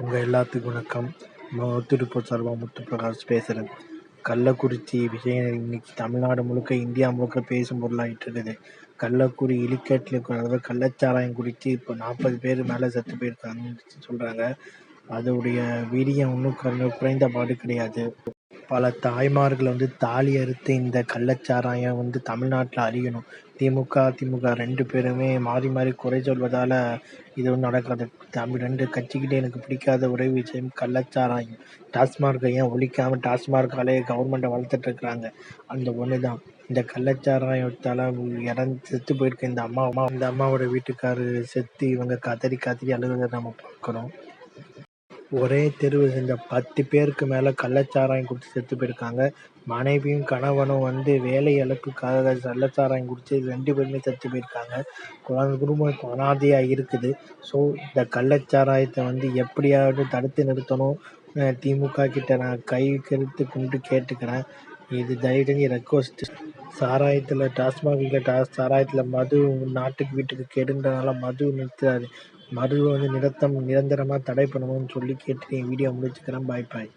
உங்கள் எல்லாத்துக்கும் வணக்கம். முத்துருப்பூர் சார்பாக முத்துப்பிரகாஷ் பேசுகிறேன் கள்ளக்குறிச்சி விஷயம் இன்னைக்கு தமிழ்நாடு முழுக்க இந்தியா முழுக்க பேசும் பொருளாகிட்டு இருக்குது. கள்ளக்குறி இலிக்கட்டில் அதாவது கள்ளச்சாராயம் குடித்து இப்போ நாற்பது பேர் மேலே செத்து போயிருக்காங்கன்னு சொல்கிறாங்க அதோடைய வீரியம் இன்னும் குறைந்த பாடு கிடையாது. பல தாய்மார்கள் வந்து தாலி அறுத்து இந்த கள்ளச்சாராயம் வந்து தமிழ்நாட்டில் அழியணும். திமுக திமுக ரெண்டு பேருமே மாறி மாறி குறை சொல்வதால் இது நடக்காது. தமிழ் ரெண்டு கட்சிக்கிட்டே எனக்கு பிடிக்காத ஒரே விஷயம் கள்ளச்சாராயம். டாஸ்மார்க்கை ஏன் ஒழிக்காமல் டாஸ்மார்க்காலே கவர்மெண்ட்டை வளர்த்துட்ருக்குறாங்க அந்த ஒன்று தான் இந்த கள்ளச்சாராயத்தால் இறந்து செத்து போயிருக்க இந்த அம்மா அம்மா இந்த அம்மாவோட வீட்டுக்காரரு செத்து இவங்க கதறி கதறி அழுகிறத நம்ம பார்க்குறோம் ஒரே தெருவு சேர்ந்த பத்து பேருக்கு மேலே கள்ளச்சாராயம் குடித்து செத்து போயிருக்காங்க. மனைவியும் கணவனும் வந்து வேலை இழப்புக்காக கள்ளச்சாராயம் குடித்து ரெண்டு பேருமே செத்து போயிருக்காங்க. குழந்தை குடும்பம் அனாதையாக இருக்குது. ஸோ இந்த கள்ளச்சாராயத்தை வந்து எப்படியாவது தடுத்து நிறுத்தணும். திமுக கிட்ட நான் கை கருத்து கொண்டு கேட்டுக்கிறேன். இது தயவு செஞ்சு சாராயத்தில் டாஸ்மாகில் டாஸ் சாராயத்தில் மது நாட்டுக்கு வீட்டுக்கு கெடுன்றதுனால மது நிறுத்தாது மது வந்து நிறுத்தம் நிரந்தரமாக தடை பண்ணணும்னு சொல்லி கேட்டு என் வீடியோ முடிச்சுக்கிறேன். பாய் பாய்